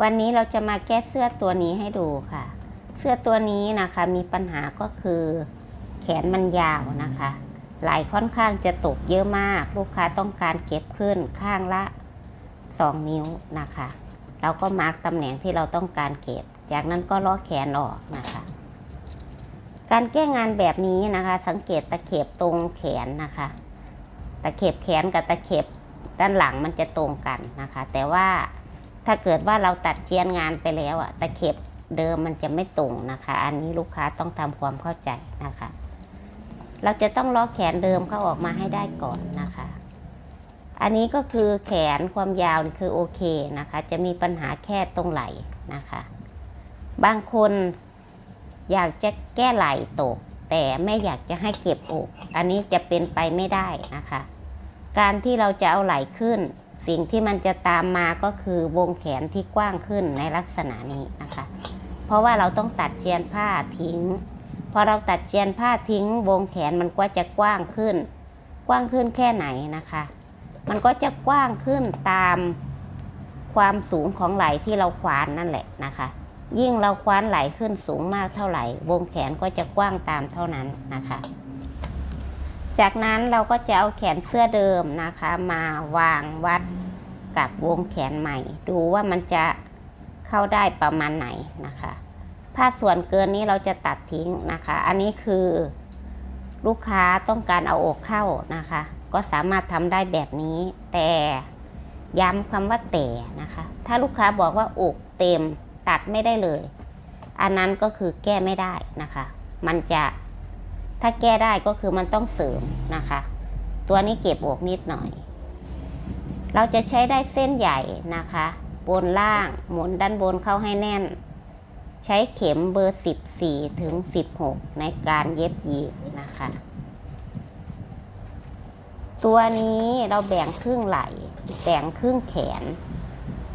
วันนี้เราจะมาแก้เสื้อตัวนี้ให้ดูค่ะ เสื้อตัวนี้นะคะมีปัญหาก็คือ แขนมันยาวนะคะไหล่ค่อนข้างจะตกเยอะมาก ลูกค้าต้องการเก็บขึ้นข้างละ 2 นิ้วนะคะ เราก็มาร์กตำแหน่งที่เราต้องการเก็บ จากนั้นก็ล้อแขนออกนะคะ การแก้งานแบบนี้นะคะ สังเกตตะเข็บตรงแขนนะคะ ตะเข็บแขนกับตะเข็บด้านหลังมันจะตรงกันนะคะ แต่ว่า ถ้าเกิดว่าเราตัดเจียนงานไปแล้วอะตะเข็บเดิมมันจะไม่ตรงนะคะ อันนี้ลูกค้าต้องทำความเข้าใจนะคะ เราจะต้องล้อแขนเดิมเข้าออกมาให้ได้ก่อนนะคะ อันนี้ก็คือแขนความยาวคือโอเคนะคะ จะมีปัญหาแค่ตรงไหล่นะคะ บางคนอยากจะแก้ไหล่ตก แต่ไม่อยากจะให้เก็บอก อันนี้จะเป็นไปไม่ได้นะคะ การที่เราจะเอาไหล่ขึ้น สิ่งที่มันจะตามมาก็คือวงแขนที่กว้างขึ้นในลักษณะนี้นะคะ เพราะว่าเราต้องตัดเจียนผ้าทิ้ง พอเราตัดเจียนผ้าทิ้ง วงแขนมันก็จะกว้างขึ้น กว้างขึ้นแค่ไหนนะคะ มันก็จะกว้างขึ้นตามความสูงของไหล่ที่เราควานนั่นแหละนะคะ ยิ่งเราคว้านไหลขึ้นสูงมากเท่าไหร่ วงแขนก็จะกว้างตามเท่านั้นนะคะ จากนั้นเราก็จะเอาแขนเสื้อเดิมนะคะ มาวางวัดกับวงแขนใหม่ ดูว่ามันจะเข้าได้ประมาณไหนนะคะ ผ้าส่วนเกินนี้เราจะตัดทิ้งนะคะ อันนี้คือลูกค้าต้องการเอาอกเข้านะคะ ก็สามารถทำได้แบบนี้ แต่ย้ำคำว่าแต่นะคะ ถ้าลูกค้าบอกว่าอกเต็มตัดไม่ได้เลย อันนั้นก็คือแก้ไม่ได้นะคะ มันจะ ถ้าแก้ได้ก็คือมันต้องเสริมนะคะ ตัวนี้เก็บอกนิดหน่อย เราจะใช้ได้เส้นใหญ่นะคะ บนล่างหมุนด้านบนเข้าให้แน่น ใช้เข็มเบอร์ 14 ถึง 16 ในการเย็บยีกนะคะ ตัวนี้เราแบ่งครึ่งไหล่แบ่งครึ่งแขน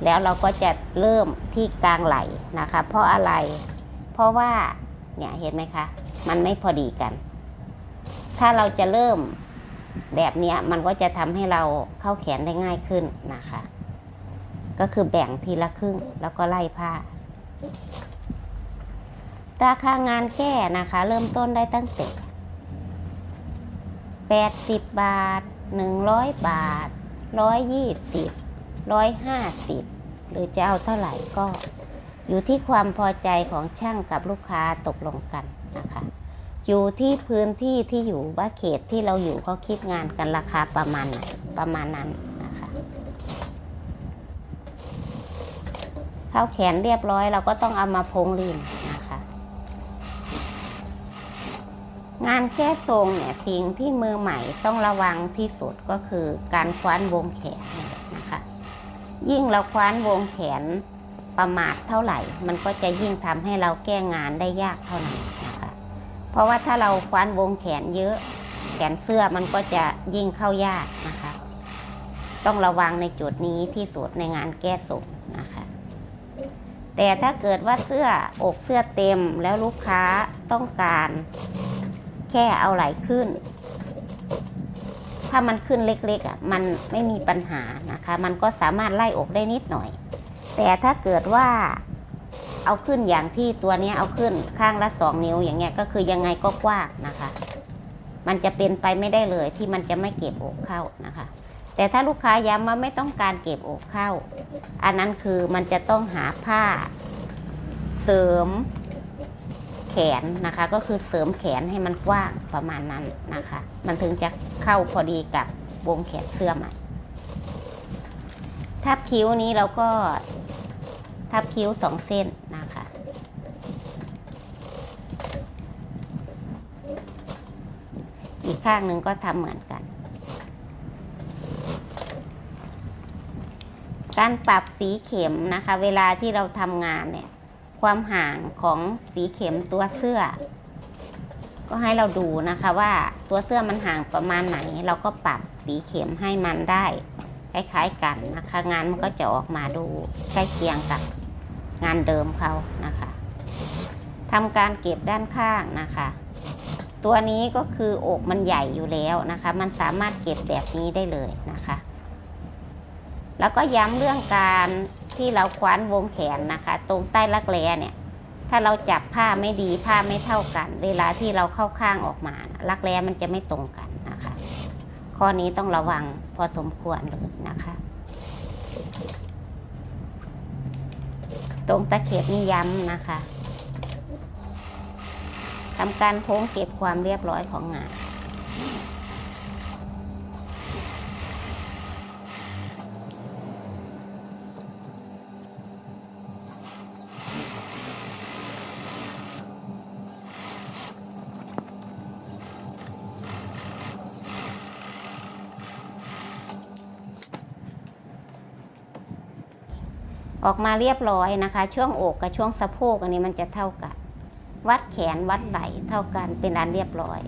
แล้วเราก็จะเริ่มที่กลางไหล่นะคะ เพราะอะไร เพราะว่าเนี่ยเห็นไหมคะ มันไม่พอดีกัน ถ้าเราจะเริ่มแบบนี้มันก็จะทำให้เราเข้าแขนได้ง่ายขึ้นนะคะ ก็คือแบ่งทีละครึ่งแล้วก็ไล่ผ้า ราคางานแก้นะคะ เริ่มต้นได้ตั้งแต่80 บาท 100 บาท 120ร้อยห้าสิบหรือจะเอาเท่าไหร่ก็อยู่ที่ความพอใจของช่างกับลูกค้าตกลงกันนะคะ อยู่ที่พื้นที่ที่อยู่ว่าเขตที่เราอยู่เขาคิดงานกันราคาประมาณไหนประมาณนั้นนะคะเข้าแขนเรียบร้อยเราก็ต้องเอามาพงริมนะคะ งานแก้ทรงเนี่ยสิ่งที่มือใหม่ต้องระวังที่สุดก็คือการคว้านวงแขนนะคะ ยิ่งเราคว้านวงแขนประมาทเท่าไหร่ มันก็จะยิ่งทำให้เราแก้งานได้ยากเท่านั้น ราะว่าถ้าเราคว้านวงแขนเยอะ แขนเสื้อมันก็จะยิ่งเข้ายากนะคะ ต้องระวังในจุดนี้ที่สุดในงานแก้ทรงนะคะ แต่ถ้าเกิดว่าเสื้ออกเสื้อเต็มแล้วลูกค้าต้องการแค่เอาไหลขึ้น ถ้ามันขึ้นเล็กๆอะมันไม่มีปัญหานะคะ มันก็สามารถไล่อกได้นิดหน่อย แต่ถ้าเกิดว่า เอาขึ้นอย่างที่ตัวนี้เอาขึ้นข้างละสองนิ้วอย่างเงี้ยก็คือยังไงก็กว้างนะคะ มันจะเป็นไปไม่ได้เลยที่มันจะไม่เก็บอกเข้านะคะ แต่ถ้าลูกค้าย้ำว่าไม่ต้องการเก็บอกเข้า อันนั้นคือมันจะต้องหาผ้า เสริมแขนนะคะ ก็คือเสริมแขนให้มันกว้างประมาณนั้นนะคะ มันถึงจะเข้าพอดีกับวงแขนเสื้อใหม่ทับคิ้วนี้เราก็ ทับคิ้วสองเส้นนะคะอีกข้างหนึ่งก็ทำเหมือนกัน การปรับสีเข็มนะคะ เวลาที่เราทำงานเนี่ย ความห่างของสีเข็มตัวเสื้อ ก็ให้เราดูนะคะว่าตัวเสื้อมันห่างประมาณไหน เราก็ปรับสีเข็มให้มันได้ คล้ายๆกันนะคะ งานมันก็จะออกมาดูใกล้เคียงกับงานเดิมเขานะคะทำการเก็บด้านข้างนะคะ ตัวนี้ก็คืออกมันใหญ่อยู่แล้วนะคะ มันสามารถเก็บแบบนี้ได้เลยนะคะ แล้วก็ย้ำเรื่องการที่เราคว้านวงแขนนะคะ ตรงใต้รักแร้เนี่ย ถ้าเราจับผ้าไม่ดีผ้าไม่เท่ากัน เวลาที่เราเข้าข้างออกมา รักแร้มันจะไม่ตรงกัน ข้อนี้ต้องระวังพอสมควรเลยนะคะ ตรงตะเข็บนี่ย้ำนะคะทำการโพ้งเก็บความเรียบร้อยของงาน ออกมาเรียบร้อยนะคะ ช่วงอกกับช่วงสะโพกอันนี้มันจะเท่ากัน วัดแขนวัดไหล่เท่ากันเป็นอันเรียบร้อย